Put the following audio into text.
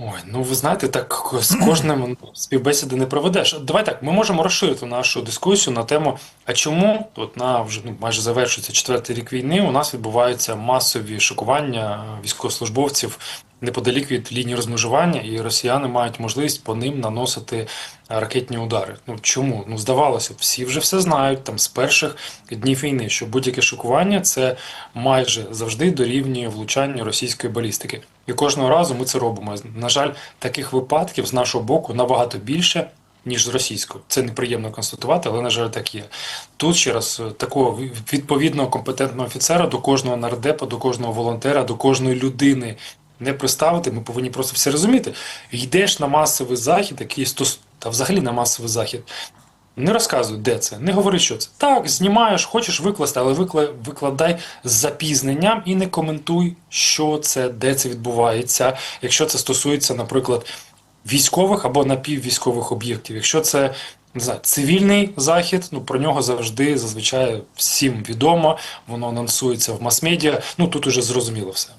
Ой, ну ви знаєте, так з кожним співбесіди не проведеш. Давай так, ми можемо розширити нашу дискусію на тему, а чому от на вже ну, майже завершується четвертий рік війни, у нас відбуваються масові шокування військовослужбовців неподалік від лінії розмежування, і росіяни мають можливість по ним наносити ракетні удари. Ну чому? Ну здавалося б, всі вже все знають там з перших днів війни, що будь-яке шокування це майже завжди дорівнює влучанню російської балістики. І кожного разу ми це робимо. На жаль, таких випадків з нашого боку набагато більше. Ніж з російською. Це неприємно констатувати, але на жаль, так є. Тут ще раз е, такого відповідного компетентного офіцера до кожного нардепа, до кожного волонтера, до кожної людини не приставити. Ми повинні просто все розуміти. Йдеш на масовий захід, який стос... та взагалі на масовий захід. Не розказуй, де це, не говори, що це. Так, знімаєш, хочеш викласти, але викладай з запізненням і не коментуй, що це, де це відбувається. Якщо це стосується, наприклад, військових або напіввійськових об'єктів. Якщо це не знаю, цивільний захід, ну про нього завжди зазвичай всім відомо, воно анонсується в мас-медіа. Ну тут уже зрозуміло все.